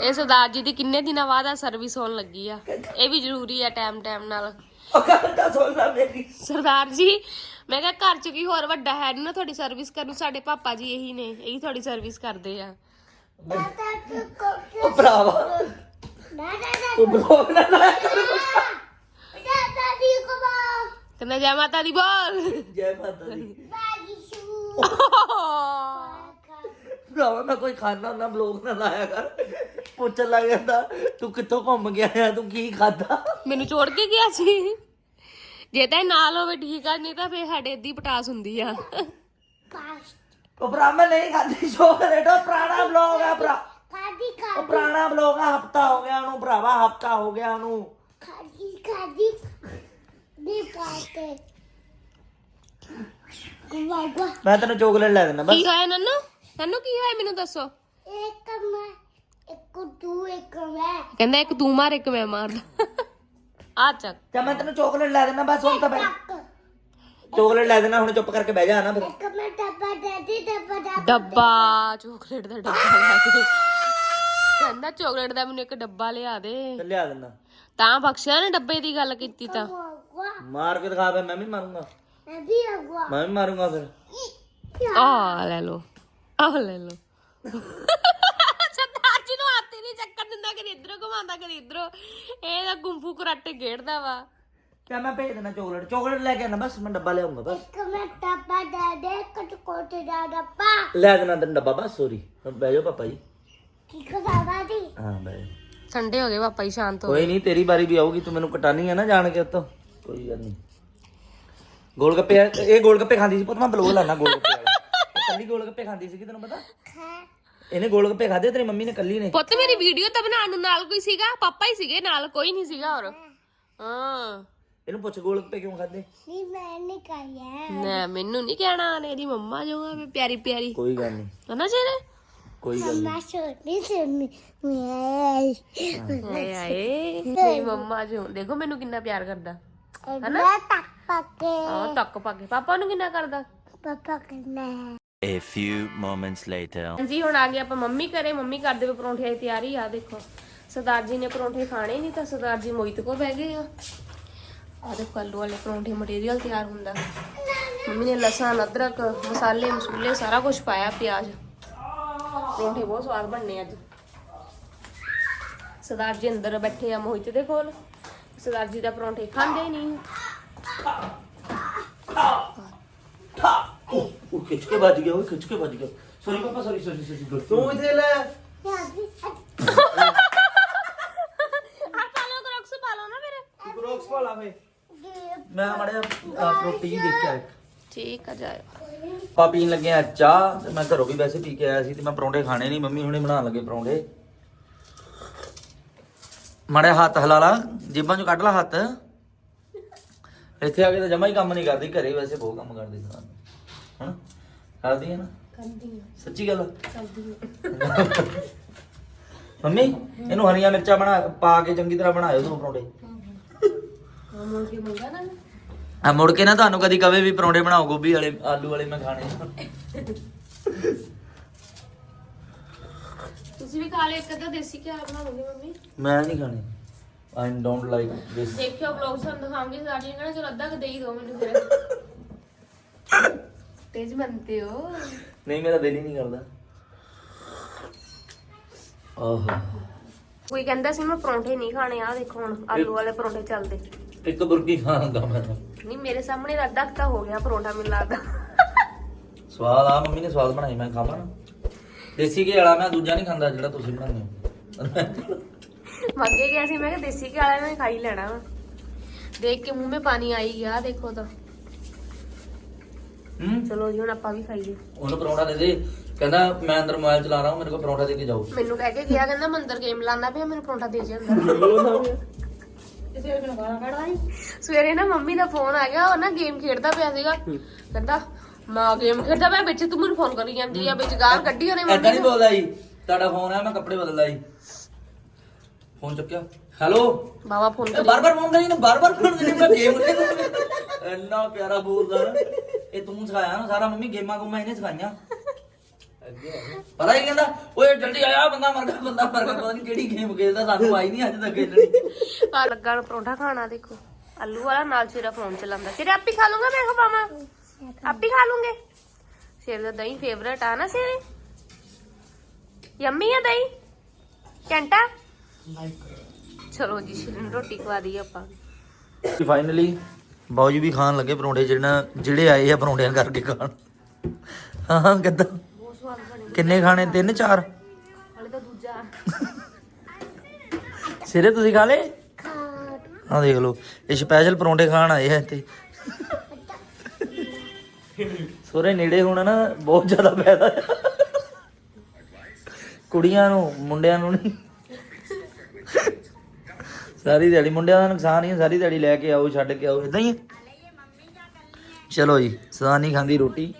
ਇਹ ਸਰਦਾਰ ਜੀ ਦੀ ਕਿੰਨੇ ਦਿਨਾਂ ਬਾਅਦ ਆ ਸਰਵਿਸ ਹੋਣ ਲੱਗੀ ਆ? ਇਹ ਵੀ ਜ਼ਰੂਰੀ ਆ ਟਾਈਮ ਟਾਈਮ ਨਾਲ। ਉਹ ਕਹਿੰਦਾ ਸੁਣ ਲੈ ਮੇਰੀ। ਸਰਦਾਰ ਜੀ ਮੈਂ ਕਿਹਾ ਘਰ ਚ ਕੀ ਹੋਰ ਵੱਡਾ ਹੈ ਨੀ ਨਾ ਤੁਹਾਡੀ ਸਰਵਿਸ ਕਰਨ ਨੂੰ? ਸਾਡੇ ਪਾਪਾ ਜੀ ਇਹੀ ਨੇ ਇਹੀ ਤੁਹਾਡੀ ਸਰਵਿਸ ਕਰਦੇ ਆ। ਉਹ ਭਰਾਵਾ। ਦਾਦਾ ਤੂੰ ਬਲੌਗ ਨਾ ਲਾਇਆ ਕਰ। ਦਾਦਾ ਦੀ ਕੋ ਬਾ ਕਹਿੰਦਾ ਜੈ ਮਾਤਾ ਦੀ ਬੋਲ। ਜੈ ਮਾਤਾ ਦੀ। [LAUGHS] ਭਰਾਵਾ ਮੈਂ ਕੋਈ ਖਾਣਾ ਹੁੰਦਾ ਬਲੌਗ ਨਾ ਲਾਇਆ ਕਰ। ਪੁੱਛਣ ਲੱਗ ਜਾਂਦਾ ਤੂੰ ਕਿੱਥੋਂ ਘੁੰਮ ਗਿਆ ਆ ਤੂੰ ਕੀ ਖਾਦਾ ਮੈਨੂੰ ਛੋੜ ਕੇ ਗਿਆ ਸੀ। ਜੇ ਤਾਂ ਇਹ ਨਾਲ ਹੋਵੇ ਠੀਕ ਆ ਨਹੀਂ ਤਾਂ ਫੇਰ ਸਾਡੇ ਅੱਧੀ ਪਟਾਸ ਹੁੰਦੀ ਆ। ਉਹ ਭਰਾ ਮੈਂ ਨਹੀਂ ਖਾਦੀ ਚੋਕਲੇਟ ਉਹ ਪੁਰਾਣਾ ਬਲੌਗ ਆ ਭਰਾ। ਖਾਦੀ ਉਹ ਪੁਰਾਣਾ ਬਲੌਗ ਆ ਹਫਤਾ ਹੋ ਗਿਆ ਉਹਨੂੰ ਭਰਾਵਾ ਹਫਤਾ ਹੋ ਗਿਆ ਉਹਨੂੰ। ਖਾਦੀ ਖਾਦੀ ਦੀ ਪਾਤੇ। ਗੁਆ ਗੁਆ ਮੈਂ ਤੈਨੂੰ ਚੋਕਲੇਟ ਲੈ ਦਿੰਦਾ ਕੀ ਬਸ। ਹੋਇਆ ਨੰਨੂ? ਨੰਨੂ ਕੀ ਹੋਇਆ ਮੈਨੂੰ ਦੱਸੋ? ਇੱਕ ਮੈਂ ਇੱਕ ਤੂੰ ਇੱਕ ਮੈਂ। ਕਹਿੰਦਾ ਇੱਕ ਤੂੰ ਮਾਰ ਇੱਕ ਮੈਂ ਮਾਰਦਾ ਆ ਚੱਕ। ਜਾਂ ਮੈਂ ਤੈਨੂੰ ਚੋਕਲੇਟ ਲੈ ਦਿੰਦਾ ਬਸ ਹੁਣ ਤਾਂ ਬੈ ਟੱਕ ਚੋਕਲੇਟ ਲੈ ਦੇਣਾ ਹੁਣ ਚੁੱਪ ਕਰਕੇ ਬਹਿ ਜਾ ਨਾ ਫਿਰ। ਇੱਕ ਮੈਂ ਡੱਬਾ ਦੇ ਦੇ ਡੱਬਾ ਦਾ ਡੱਬਾ ਚਾਕਲੇਟ ਦਾ ਡੱਬਾ ਲਿਆ ਦੇ। ਕਹਿੰਦਾ ਚਾਕਲੇਟ ਦਾ ਮੈਨੂੰ ਇੱਕ ਡੱਬਾ ਲਿਆ ਦੇ। ਤੇ ਲਿਆ ਦਿੰਦਾ। ਤਾਂ ਬਖਸ਼ਿਆ ਨੇ ਡੱਬੇ ਦੀ ਗੱਲ ਕੀਤੀ ਤਾਂ। ਮਾਰ ਕੇ ਦਿਖਾ ਫੇ ਮੈਂ ਵੀ ਮਾਰੂੰਗਾ। ਮੈਂ ਵੀ ਗੁਆ ਮੈਂ ਵੀ ਮਾਰੂੰਗਾ ਫਿਰ। ਆ ਲੈ ਲੋ ਆ ਲੈ ਲੋ ਸਰਦਾਰ ਜੀ ਨੂੰ ਹੱਥ ਹੀ ਨਹੀਂ ਦਿੰਦਾ ਕਦੀ ਇਧਰੋਂ ਘੁਮਾਉਂਦਾ ਕਦੀ ਇਧਰੋਂ। ਇਹ ਤਾਂ ਗੁੰਫੂ ਕਰਾਟੇ ਖੇਡਦਾ ਵਾ। ਕਿਆ ਮੈਂ ਭੇਜ ਦੇਣਾ ਚੋਕਲੇਟ। ਚੋਕਲੇਟ ਲੈ ਕੇ ਆਣਾ ਬਸ ਮੈਂ ਡੱਬਾ ਲਿਆਉਂਗਾ ਬਸ। ਇੱਕ ਮੈਂ ਡੱਬਾ ਦੇ ਦੇ ਕਟ ਕੋਟ ਦਾ ਡੱਬਾ। ਲੈ ਦੇਣਾ ਤੈਨੂੰ ਡੱਬਾ ਬਸ ਸੋਰੀ ਬਹਿ ਜਾਓ ਪਾਪਾ ਜੀ। ਕੀ ਕਰਾਵਾ ਦੀ ਹਾਂ ਬਹਿ ਜਾਓ। ਠੰਡੇ ਹੋ ਗਏ ਪਾਪਾ ਜੀ ਸ਼ਾਂਤ ਹੋ ਕੋਈ ਨਹੀਂ ਤੇਰੀ ਵਾਰੀ ਵੀ ਆਊਗੀ ਤੂੰ ਮੈਨੂੰ ਕਟਾਣੀ ਹੈ ਨਾ ਜਾਣ ਕੇ ਉੱਤੋਂ। ਕੋਈ ਗੱਲ ਨਹੀਂ। ਗੋਲ ਗੱਪੇ ਇਹ ਗੋਲ ਗੱਪੇ ਖਾਂਦੀ ਸੀ ਪੁੱਤ ਮੈਂ ਬਲੋਗ ਲਾਣਾ ਗੋਲ ਗੱਪੇ ਵਾਲਾ। ਇਹ ਕੱਲੀ ਗੋਲ ਗੱਪੇ ਖਾਂਦੀ ਸੀ ਤੈਨੂੰ ਪਤਾ? ਖਾ ਇਹਨੇ ਗੋਲ ਗੱਪੇ ਖਾਦੇ ਤੇਰੀ ਮੰਮੀ ਨੇ ਕੱਲੀ ਨੇ। ਪੁੱਤ ਮੇਰੀ ਵੀਡੀਓ ਤਾਂ ਬਣਾਉਣ ਨੂੰ ਨਾਲ ਕੋਈ ਸੀਗਾ ਪਾਪਾ ਹੀ ਸੀਗੇ ਨਾਲ ਕੋਈ ਨਹੀਂ ਸੀਗਾ ਹੋਰ। ਹਾਂ। ਇਹਨੂੰ ਪੁੱਛ ਗੋਲ ਗੱਪੇ ਕਿਉਂ ਖਾਦੇ ਨਹੀਂ ਮੈਂ ਨਹੀਂ ਖਾਇਆ ਨਾ ਮੈਨੂੰ ਨਹੀਂ ਕਹਿਣਾ ਨੇ ਇਹਦੀ ਮੰਮਾ ਜੋ ਆ ਪਿਆਰੀ ਪਿਆਰੀ। ਕੋਈ ਗੱਲ ਨਹੀਂ। ਹਨਾ ਸ਼ੇਰੇ? ਕੋਈ ਗੱਲ ਨਹੀਂ। ਮੈਂ ਛੋਟੀ ਸੀ ਮੈਂ ਹਾਏ ਮੇਰੀ ਮੰਮਾ ਜੋ। ਦੇਖੋ ਮੈਨੂੰ ਕਿੰਨਾ ਪਿਆਰ ਕਰਦਾ। ਮੈਂ ਤੱਕ ਪੱਕੇ ਆ ਤੱਕ ਪਾ ਕੇ। ਪਾਪਾ ਨੂੰ ਕਿੰਨਾ ਕਰਦਾ? ਪਾਪਾ ਹੈ। A few moments later. ਹਾਂਜੀ, ਹੁਣ ਆ ਗਏ ਆਪਾਂ ਮੰਮੀ ਘਰੇ। ਮੰਮੀ ਕਰਦੇ ਵੇ ਪਰੌਂਠੇ ਦੀ ਤਿਆਰੀ ਆ, ਦੇਖੋ। ਸਰਦਾਰ ਜੀ ਨੇ ਪਰੌਂਠੇ ਖਾਣੇ ਨਹੀਂ ਤਾਂ ਸਰਦਾਰ ਜੀ ਮੋਹਿਤ ਕੋ ਬਹਿ ਗਏ ਆ। ਆ ਦੇਖੋ, ਆਲੂ ਵਾਲੇ ਪਰੌਂਠੇ ਮਟੀਰੀਅਲ ਤਿਆਰ ਹੁੰਦਾ। ਮੰਮੀ ਨੇ ਲਸਣ, ਅਦਰਕ, ਮਸਾਲੇ, ਮਸੂਲੇ ਸਾਰਾ ਕੁਝ ਪਾਇਆ, ਪਿਆਜ਼। ਪਰੌਂਠੇ ਬਹੁਤ ਸਵਾਦ ਬਣਨੇ ਅੱਜ। ਸਰਦਾਰ ਜੀ ਅੰਦਰ ਬੈਠੇ ਆ ਮੋਹਿਤ ਦੇ ਕੋਲ। ਸਰਦਾਰ ਜੀ ਦਾ ਪਰੌਂਠੇ ਖਾਂਦੇ ਹੀ ਨਹੀਂ। ਉਹ ਖਿੱਚ ਕੇ ਵੱਜ ਗਿਆ ਉਹ ਖਿੱਚ ਕੇ ਵੱਜ ਗਿਆ। ਸੌਰੀ ਪਾਪਾ ਸੌਰੀ ਸੌਰੀ ਸੌਰੀ ਤੂੰ ਇਥੇ ਲੈ। ਲਓ ਕਰਕਸ ਪਾ ਲਓ ਨਾ ਮੇਰੇ ਬਰੋਕਸ ਵਾਲਾ ਫੇ ਮੈਂ ਮੜਿਆ ਰੋਟੀ ਦੇਖ ਕੇ ਆਇਆ ਠੀਕ ਆ ਜਾਇਓ। ਪਾ ਪੀਣ ਲੱਗੇ ਆ ਚਾਹ ਤੇ ਮੈਂ ਘਰੋਂ ਵੀ ਵੈਸੇ ਪੀ ਕੇ ਆਇਆ ਸੀ ਤੇ ਮੈਂ ਪਰੌਂਠੇ ਖਾਣੇ ਨਹੀਂ ਮੰਮੀ ਹੁਣੇ ਬਣਾਉਣ ਲੱਗੇ ਪਰੌਂਠੇ। ਮੜੇ ਹੱਥ ਹਲਾ ਲਾ ਜੇਬਾਂ ਚੋਂ ਕੱਢ ਲਾ ਹੱਥ। ਇੱਥੇ ਆ ਕੇ ਤਾਂ ਜਮਾ ਹੀ ਕੰਮ ਨਹੀਂ ਕਰਦੀ ਘਰੇ ਵੈਸੇ ਬਹੁਤ ਕੰਮ ਕਰਦੀ ਸਾਂ ਹਾਂ? ਕਰਦੀ ਹੈ ਨਾ? ਕਰਦੀ ਆ। ਸੱਚੀ ਗੱਲ? ਕਰਦੀ [LAUGHS] ਮੰਮੀ ਇਹਨੂੰ ਹਰੀਆਂ ਮਿਰਚਾਂ ਬਣਾ ਪਾ ਕੇ ਚੰਗੀ ਤਰ੍ਹਾਂ ਬਣਾਇਓ ਦੋ ਪਰੌਂਠੇ। ਆ ਮੁੜ ਕੇ ਮੰਗਾ ਨਾ ਆ ਮੁੜ ਕੇ ਨਾ ਤੁਹਾਨੂੰ ਕਦੀ ਕਵੇ ਵੀ ਪਰੌਂਠੇ ਬਣਾਓ ਗੋਭੀ ਵਾਲੇ ਆਲੂ ਵਾਲੇ ਮੈਂ ਖਾਣੇ। [LAUGHS] ਤੁਸੀਂ ਵੀ ਖਾ ਲਿਓ ਇੱਕ ਅੱਧਾ ਦੇਸੀ ਘਿਓ ਬਣਾਉਂਗੇ ਮੰਮੀ? ਮੈਂ ਨਹੀਂ ਖਾਣੇ। ਆਈ ਡੋਨਟ ਲਾਈਕ ਦਿਸ ਦੇਖਿਓ ਵਲੌਗ ਸਾਨੂੰ ਦਿਖਾਉਂਗੇ ਸਾਡੀ ਕਹਿੰਦਾ ਚਲੋ ਅੱਧਾ ਕੁ ਦੇ ਹੀ ਦਿਓ ਮੈਨੂੰ ਫਿਰ। [LAUGHS] ਤੇਜ ਬਣਤੇ ਹੋ। ਨਹੀਂ ਮੇਰਾ ਦਿਲ ਹੀ ਨਹੀਂ ਕਰਦਾ। ਆਹ। ਕੋਈ ਕਹਿੰਦਾ ਸੀ ਮੈਂ ਪਰੌਂਠੇ ਨਹੀਂ ਖਾਣੇ ਆ ਦੇਖੋ ਹੁਣ ਆਲੂ ਵਾਲੇ ਪਰੌਂਠੇ ਚੱਲਦੇ। ਇੱਕ ਬੁਰਕੀ ਖਾਣਗਾ ਮੈਂ। ਨਹੀਂ ਮੇਰੇ ਸਾਹਮਣੇ ਤਾਂ ਅੱਧਾ ਹੋ ਗਿਆ ਪਰੌਂਠਾ ਮੈਨੂੰ ਲੱਗਦਾ। ਸਵਾਦ ਆ ਮੰਮੀ ਨੇ ਸਵਾਦ ਬਣਾਈ ਮੈਂ ਖਾਵਾਂ ਦੇਸੀ ਘੀ ਵਾਲਾ ਮੈਂ ਦੂਜਾ ਨਹੀਂ ਖਾਂਦਾ ਜਿਹੜਾ ਤੁਸੀਂ ਬਣਾਉਂਦੇ ਹੋ। ਮੰਗੇ ਗਿਆ ਸੀ ਮੈਂ ਕਿ ਦੇਸੀ ਘੀ ਵਾਲਾ ਮੈਂ ਖਾ ਹੀ ਲੈਣਾ ਵਾ। ਦੇਖ ਕੇ ਮੂੰਹ ਮੇ ਪਾਣੀ ਆਈ ਗਿਆ ਦੇਖੋ ਤਾਂ। ਹੂੰ। ਚਲੋ ਜੀ ਹੁਣ ਆਪਾਂ ਵੀ ਖਾਈਏ। ਉਹਨੂੰ ਪਰੌਂਠਾ ਦੇ ਦੇ। ਕਹਿੰਦਾ ਮੈਂ ਅੰਦਰ ਮੋਬਾਈਲ ਚਲਾ ਰਹਾ ਹਾਂ ਮੇਰੇ ਕੋਲ ਪਰੌਂਠਾ ਦੇ ਕੇ ਜਾਓ। ਮੈਨੂੰ ਕਹਿ ਕੇ ਗਿਆ ਕਹਿੰਦਾ ਮੰਦਰ ਗੇਮ ਲਾਉਂਦਾ ਪਿਆ ਮੈਨੂੰ ਪਰੌਂਠਾ ਦੇ ਜਾਂਦਾ ਸਵੇਰੇ ਨਾ ਮੰਮੀ ਦਾ ਫੋਨ ਆ ਗਿਆ ਉਹ ਨਾ ਗੇਮ ਖੇਡਦਾ ਪਿਆ ਸੀਗਾ। ਕਹਿੰਦਾ ਮਾਂ ਗੇਮ ਖੇਡਦਾ ਪਿਆ ਵਿੱਚ ਤੂੰ ਮੈਨੂੰ ਫੋਨ ਕਰੀ ਜਾਂਦੀ ਆ ਵਿੱਚ ਗਾਲ ਕੱਢੀ ਉਹਨੇ ਐਦਾਂ ਮੰਮੀ ਨਹੀਂ ਬੋਲਦਾ ਜੀ। ਤੁਹਾਡਾ ਫੋਨ ਹੈ ਮੈਂ ਕੱਪੜੇ ਬਦਲਦਾ ਜੀ। ਫੋਨ ਚੁੱਕਿਆ। ਹੈਲੋ ਬਾਬਾ ਫੋਨ ਕਰੀ ਬਾਰ ਬਾਰ ਫੋਨ ਕਰੀ ਨਾ ਬਾਰ ਬਾਰ ਫੋਨ ਕਰੀ ਮੈਂ ਗੇਮ ਇੰਨਾ ਪਿਆਰਾ ਬੋਲਦਾ ਨਾ ਇਹ ਤੂੰ ਸਿਖਾਇਆ ਨਾ ਸਾਰਾ ਮੰਮੀ ਗੇਮਾਂ ਗੁੰਮਾਂ ਇਹਨੇ ਸਿਖਾਈਆਂ। ਪਤਾ ਹੀ ਕਹਿੰਦਾ? ਓਏ ਜਲਦੀ ਆਇਆ ਬੰਦਾ ਮਰ ਗਿਆ ਬੰਦਾ ਮਰ ਗਿਆ ਪਤਾ ਨਹੀਂ ਕਿਹੜੀ ਗੇਮ ਖੇਡਦਾ ਸਾਨੂੰ ਆਈ ਨਹੀਂ ਅੱਜ ਤੱਕ ਖੇਡਣੀ। ਆ ਲੱਗਾ ਨੂੰ ਪਰੌਂਠਾ ਖਾਣਾ ਦੇਖੋ। ਆਲੂ ਵਾਲਾ ਨਾਲ ਸਿਰਾ ਫੋਨ ਚਲਾਉਂਦਾ। ਸਿਰੇ ਆਪੀ ਖਾ ਲੂੰਗਾ ਮੈਂ ਖਵਾਵਾਂ? ਆਪੀ ਖਾ ਲੂੰਗੇ? ਸਿਰ ਦਾ ਦਹੀਂ ਫੇਵਰਟ ਆ ਨਾ ਸਿਰੇ? ਯੰਮੀ ਆ ਦਹੀਂ? ਘੰਟਾ? ਚਲੋ ਜੀ ਸ਼ਿਰਨ ਰੋਟੀ ਖਵਾ ਦਈਏ ਆਪਾਂ। ਫਾਈਨਲੀ ਬਾਊ ਜੀ ਵੀ ਖਾਣ ਲੱਗੇ ਪਰੌਂਠੇ ਜਿਹੜਾ ਜਿਹੜੇ ਆਏ ਆ ਪਰੌਂਠਿਆਂ ਕਰਕੇ ਖਾਣ। ਹਾਂ ਹਾਂ ਕਿੱਦਾਂ ਕਿੰਨੇ ਖਾਣੇ? ਤਿੰਨ ਚਾਰ? ਹਲੇ ਤਾਂ ਦੂਜਾ। ਸਿਰੇ ਤੁਸੀਂ ਖਾ ਲਏ? ਹਾਂ ਦੇਖ ਲਓ ਇਹ ਸਪੈਸ਼ਲ ਪਰੌਂਠੇ ਖਾਣ ਆਏ ਆ ਇੱਥੇ। ਸੋਰੇ ਨੇੜੇ ਹੋਣਾ ਨਾ ਬਹੁਤ ਜ਼ਿਆਦਾ ਫਾਇਦਾ। ਆ। ਕੁੜੀਆਂ ਨੂੰ ਮੁੰਡਿਆਂ ਨੂੰ ਨਹੀਂ ਸਾਰੀ ਦਿਹਾੜੀ ਮੁੰਡਿਆਂ ਦਾ ਨੁਕਸਾਨ ਹੀ ਹੈ, ਸਾਰੀ ਦਿਹਾੜੀ ਲੈ ਕੇ ਆਓ ਛੱਡ ਕੇ ਆਓ ਇਦਾਂ ਹੀ ਹੈ ਚਲੋ ਜੀ ਸਦਾਨੀ ਖਾਂਦੀ ਰੋਟੀ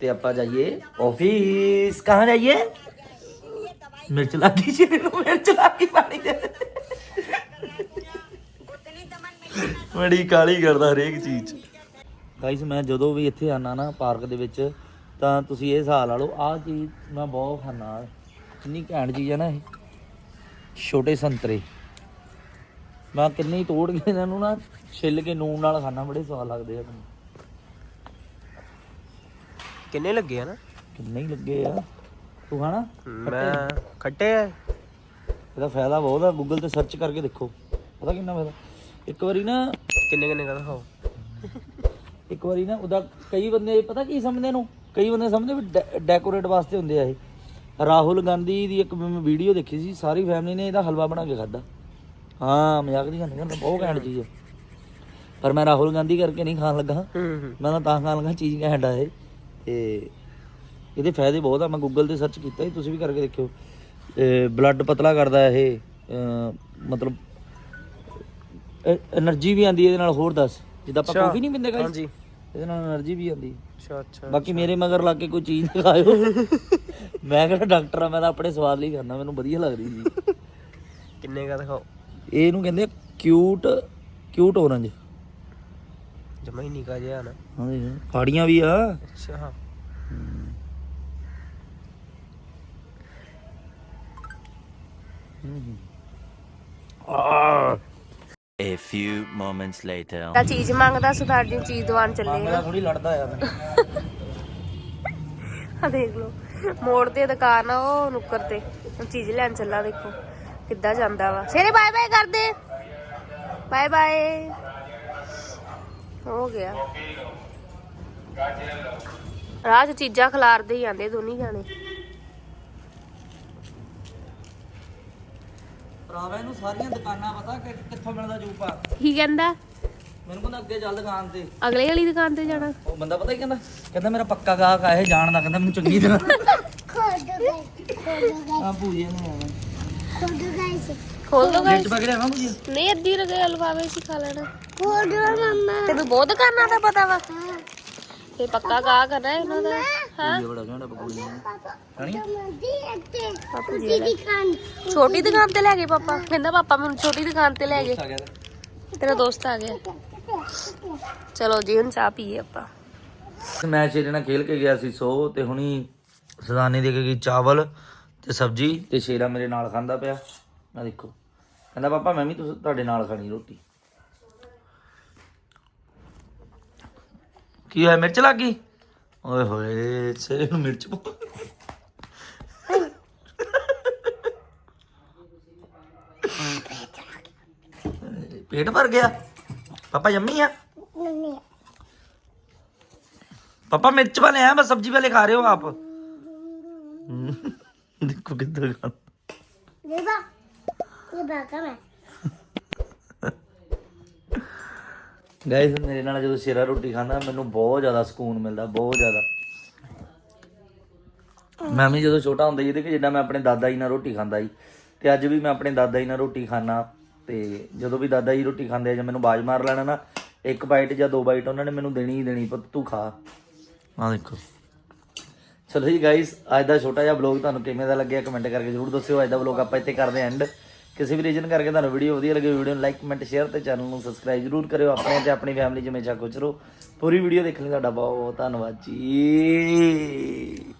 ਤੇ ਆਪਾਂ ਜਾਈਏ ਆਫਿਸ ਕਹਾਂ ਜਾਈਏ? ਮਿਰਚ ਲਾਗੀ ਜੀ ਨੂੰ ਮਿਰਚ ਲੱਗੀ ਪਾਣੀ ਦੇ ਬੜੀ ਕਾਲੀ ਕਰਦਾ ਹਰੇਕ ਚੀਜ਼ ਚ। ਗਾਈਸ ਮੈਂ ਜਦੋਂ ਵੀ ਇੱਥੇ ਆਣਾ ਨਾ ਪਾਰਕ ਦੇ ਵਿੱਚ ਤਾਂ ਤੁਸੀਂ ਇਹ ਹਿਸਾਬ ਲਾ ਲਓ ਆਹ ਚੀਜ਼ ਮੈਂ ਬਹੁਤ ਖਾਣਾ ਕਿੰਨੀ ਘੈਂਟ ਚੀਜ਼ ਹੈ ਨਾ ਇਹ। ਛੋਟੇ ਸੰਤਰੇ। ਮੈਂ ਕਿੰਨੇ ਤੋੜ ਕੇ ਇਹਨਾਂ ਨੂੰ ਨਾ ਛਿੱਲ ਕੇ ਨੂਨ ਨਾਲ ਖਾਣਾ ਬੜੇ ਸਵਾਦ ਲੱਗਦੇ ਆ ਮੈਨੂੰ। ਕਿੰਨੇ ਲੱਗੇ ਆ ਨਾ? ਕਿੰਨੇ ਹੀ ਲੱਗੇ ਆ। ਤੂੰ ਖਾਣਾ? ਮੈਂ ਖੱਟੇ ਆ। ਇਹਦਾ ਫਾਇਦਾ ਬਹੁਤ ਆ ਗੂਗਲ ਤੇ ਸਰਚ ਕਰਕੇ ਦੇਖੋ। ਪਤਾ ਕਿੰਨਾ ਫਾਇਦਾ? ਇੱਕ ਵਾਰੀ ਨਾ ਕਿੰਨੇ ਕਿੰਨੇ ਦਾ ਖਾਓ। ਇੱਕ ਵਾਰੀ ਨਾ ਉਹਦਾ ਕਈ ਬੰਦੇ ਪਤਾ ਕੀ ਸਮਝਦੇ ਨੂੰ ਕਈ ਬੰਦੇ ਸਮਝਦੇ ਵੀ ਡੈਕੋਰੇਟ ਵਾਸਤੇ ਹੁੰਦੇ ਆ ਇਹ। ਰਾਹੁਲ ਗਾਂਧੀ ਦੀ ਇੱਕ ਵੀਡੀਓ ਦੇਖੀ ਸੀ ਸਾਰੀ ਫੈਮਿਲੀ ਨੇ ਇਹਦਾ ਹਲਵਾ ਬਣਾ ਕੇ ਖਾਦਾ ਹਾਂ ਮਜ਼ਾਕ ਦੀ ਗੱਲ ਨਹੀਂ ਬਹੁਤ ਘੈਂਟ ਚੀਜ਼ ਹੈ ਪਰ ਮੈਂ ਰਾਹੁਲ ਗਾਂਧੀ ਕਰਕੇ ਨਹੀਂ ਖਾਣ ਲੱਗਾ। ਮੈਂ ਤਾਂ ਤਾਂ ਖਾਣ ਲੱਗਾ ਚੀਜ਼ ਘੈਂਟ ਆ ਇਹ। ਤੇ ਇਹਦੇ ਫਾਇਦੇ ਬਹੁਤ ਆ ਮੈਂ ਗੂਗਲ ਤੇ ਸਰਚ ਕੀਤਾ ਤੁਸੀਂ ਵੀ ਕਰਕੇ ਦੇਖਿਓ। ਬਲੱਡ ਪਤਲਾ ਕਰਦਾ ਇਹ ਮਤਲਬ એનર્ਜੀ ਵੀ ਆਂਦੀ ਇਹਦੇ ਨਾਲ ਹੋਰ ਦੱਸ। ਜਿੱਦਾਂ ਆਪਾਂ ਕਾਫੀ ਨਹੀਂ ਪੀਂਦੇ ਗਾਇਸ ਹਾਂਜੀ। ਇਹਦੇ ਨਾਲ એનર્ਜੀ ਵੀ ਆਂਦੀ ਅੱਛਾ ਅੱਛਾ ਬਾਕੀ ਮੇਰੇ ਮਗਰ ਲਾ ਕੇ ਕੋਈ ਚੀਜ਼ ਖਾਇਓ। [LAUGHS] ਮੈਂ ਕਿਹੜਾ ਡਾਕਟਰ ਆ ਮੈਂ ਤਾਂ ਆਪਣੇ ਸਵਾਦ ਲਈ ਕਰਨਾ ਮੈਨੂੰ ਵਧੀਆ ਲੱਗਦੀ ਰਹੀ ਜੀ ਕਿੰਨੇ ਕਾ ਦਿਖਾਓ। ਇਹਨੂੰ ਕਹਿੰਦੇ ਕਿਊਟ ਕਿਊਟ orange ਜਮਾ ਹੀ ਨਿਕਾ ਜਿਹਾ ਨਾ। ਹਾਂ ਦੇਖ, ਫਾੜੀਆਂ ਵੀ ਆ। ਅੱਛਾ ਆ A few moments later. ਤਾਂ ਚੀਜ਼ ਮੰਗਦਾ ਸੁਧਾਰ ਜੀ ਚੀਜ਼ ਦਵਾਨ ਚੱਲੇ ਮੇਰਾ ਥੋੜੀ ਲੜਦਾ ਆ ਮੈਂ। ਆ ਦੇਖ ਲਓ। ਮੋੜ ਤੇ ਦੁਕਾਨ ਆ ਉਹ ਨੁੱਕਰ ਤੇ। ਚੀਜ਼ ਲੈਣ ਚੱਲਾ ਦੇਖੋ। ਕਿੱਦਾਂ ਜਾਂਦਾ ਵਾ? ਸ਼ੇਰੇ ਬਾਏ ਬਾਏ ਕਰਦੇ। ਬਾਏ ਬਾਏ ਹੋ ਗਿਆ। 'ਚ ਚੀਜ਼ਾਂ ਖਿਲਾਰਦੇ ਹੀ ਆਂਦੇ ਦੋਨੀ ਜਾਣੇ। ਭਰਾਵਾ ਇਹਨੂੰ ਸਾਰੀਆਂ ਦੁਕਾਨਾਂ ਪਤਾ ਕਿ ਕਿੱਥੋਂ ਮਿਲਦਾ ਜੂਪਾ? ਕੀ ਕਹਿੰਦਾ? ਮੈਨੂੰ ਕਹਿੰਦਾ ਅੱਗੇ ਚੱਲ ਦੁਕਾਨ ਤੇ। ਅਗਲੇ ਵਾਲੀ ਦੁਕਾਨ ਤੇ ਜਾਣਾ। ਉਹ ਬੰਦਾ ਪਤਾ ਕੀ ਕਹਿੰਦਾ? ਕਹਿੰਦਾ ਮੇਰਾ ਪੱਕਾ ਗਾਹਕ ਆ ਇਹ ਜਾਣਦਾ ਕਹਿੰਦਾ ਮੈਨੂੰ ਚੰਗੀ ਤਰ੍ਹਾਂ ਆ ਭੂਜੇ ਨੂੰ ਆਵਾਂ ਖੋਦ ਗਾਇਸ ਖੋਲ ਦੋ ਗਾਇਸ ਵਿੱਚ ਪਕੜਿਆ ਆਵਾਂ ਭੂਜੇ ਨਹੀਂ ਅੱਧੀ ਰਗੇ ਅਲਵਾਵੇ ਸੀ ਖਾ ਲੈਣਾ। ਖੋਦ ਮਮਾ। ਤੈਨੂੰ ਬਹੁਤ ਦੁਕਾਨਾਂ ਦਾ ਪਤਾ ਵਾ। ਤੇ ਪੱਕਾ ਗਾ ਕਰਨਾ ਇਹਨਾਂ ਦਾ। ਹਾਂ। ਭੂਜੇ ਬੜਾ ਘੰਟਾ ਪਕੌੜੀ ਖਾਣੀ ਮਦੀ ਇੱਥੇ ਬਾਪੂ ਜੀ ਦੀ ਦੁਕਾਨ ਛੋਟੀ ਦੁਕਾਨ ਤੇ ਲੈ ਗਏ ਪਾਪਾ। ਕਹਿੰਦਾ ਪਾਪਾ ਮੈਨੂੰ ਛੋਟੀ ਦੁਕਾਨ ਤੇ ਲੈ ਗਏ। ਤੇਰਾ ਦੋਸਤ ਆ ਗਿਆ। ਚਲੋ ਜੀ ਹੁਣ ਚਾਹ ਪੀਏ ਆਪਾਂ। ਮੈਚ ਇਹਦੇ ਨਾਲ ਖੇਲ ਕੇ ਗਿਆ ਸੀ ਸੋ ਤੇ ਹੁਣੀ ਸਦਾਨੀ ਦੇ ਕੇ ਗਈ ਚਾਵਲ। ਤੇ ਸਬਜੀ ਤੇ ਸ਼ੇਰਾ ਮੇਰੇ ਨਾਲ ਖਾਂਦਾ ਪਿਆ। ਆ ਦੇਖੋ। ਕਹਿੰਦਾ ਪਾਪਾ ਮੈਂ ਵੀ ਤੁਸ- ਤੁਹਾਡੇ ਨਾਲ ਖਾਣੀ ਰੋਟੀ। ਕੀ ਹੋਇਆ? ਮਿਰਚ ਲੱਗ ਗਈ? ਓਏ ਹੋਏ ਸ਼ੇਰੇ ਨੂੰ ਮਿਰਚ ਪੇਟ ਭਰ ਗਿਆ। ਪਾਪਾ ਜੰਮੀ ਆ। ਪਾਪਾ ਮਿਰਚ ਵਾਲੇ ਆ ਬਸ ਸਬਜੀ ਵਾਲੇ ਖਾ ਰਹੇ ਹੋ ਆਪ। ਦੇਖੋ ਕਿੱਦਾਂ ਗਾ ਦੇਵਾ ਇਹ ਬਾਕਾ ਮੈਂ ਗਾਇਸ ਮੇਰੇ ਨਾਲ ਜਦੋਂ ਸ਼ੇਰਾ ਰੋਟੀ ਖਾਂਦਾ, ਮੈਨੂੰ ਬਹੁਤ ਜ਼ਿਆਦਾ ਸਕੂਨ ਮਿਲਦਾ, ਬਹੁਤ ਜ਼ਿਆਦਾ। ਮੈਂ ਵੀ ਜਦੋਂ ਛੋਟਾ ਹੁੰਦਾ ਸੀ, ਇਹਦੇ ਕਿ ਜਿੱਦਾਂ ਮੈਂ ਆਪਣੇ ਦਾਦਾ ਜੀ ਨਾਲ ਰੋਟੀ ਖਾਂਦਾ ਸੀ, ਤੇ ਅੱਜ ਵੀ ਮੈਂ ਆਪਣੇ ਦਾਦਾ ਜੀ ਨਾਲ ਰੋਟੀ ਖਾਣਾ ਤੇ ਜਦੋਂ ਵੀ ਦਾਦਾ ਜੀ ਰੋਟੀ ਖਾਂਦੇ ਆ, ਜਾਂ ਮੈਨੂੰ ਬਾਜ ਮਾਰ ਲੈਣਾ ਨਾ, ਇੱਕ ਬਾਈਟ ਜਾਂ ਦੋ ਬਾਈਟ ਉਹਨਾਂ ਨੇ ਮੈਨੂੰ ਦੇਣੀ ਹੀ ਦੇਣੀ ਪਰ ਤੂੰ ਖਾ। ਆ ਦੇਖੋ। ਚਲੋ ਜੀ ਗਾਇਸ ਅੱਜ ਦਾ ਛੋਟਾ ਜਿਹਾ ਵਲੌਗ ਤੁਹਾਨੂੰ ਕਿਵੇਂ ਦਾ ਲੱਗਿਆ ਕਮੈਂਟ ਕਰਕੇ ਜਰੂਰ ਦੱਸਿਓ। ਅੱਜ ਦਾ ਵਲੌਗ ਆਪਾਂ ਇੱਥੇ ਕਰਦੇ ਐਂਡ ਕਿਸੇ ਵੀ ਰੀਜਨ ਕਰਕੇ ਤੁਹਾਨੂੰ ਵੀਡੀਓ ਵਧੀਆ ਲੱਗੇ ਵੀਡੀਓ ਨੂੰ ਲਾਈਕ ਕਮੈਂਟ ਸ਼ੇਅਰ ਤੇ ਚੈਨਲ ਨੂੰ ਸਬਸਕ੍ਰਾਈਬ ਜਰੂਰ ਕਰਿਓ। ਆਪਣੇ ਤੇ ਆਪਣੀ ਫੈਮਿਲੀ ਚ ਹਮੇਸ਼ਾ ਖੁਸ਼ ਰਹੋ। ਪੂਰੀ ਵੀਡੀਓ ਦੇਖਣ ਲਈ ਤੁਹਾਡਾ ਬਹੁਤ ਬਹੁਤ ਧੰਨਵਾਦ ਜੀ।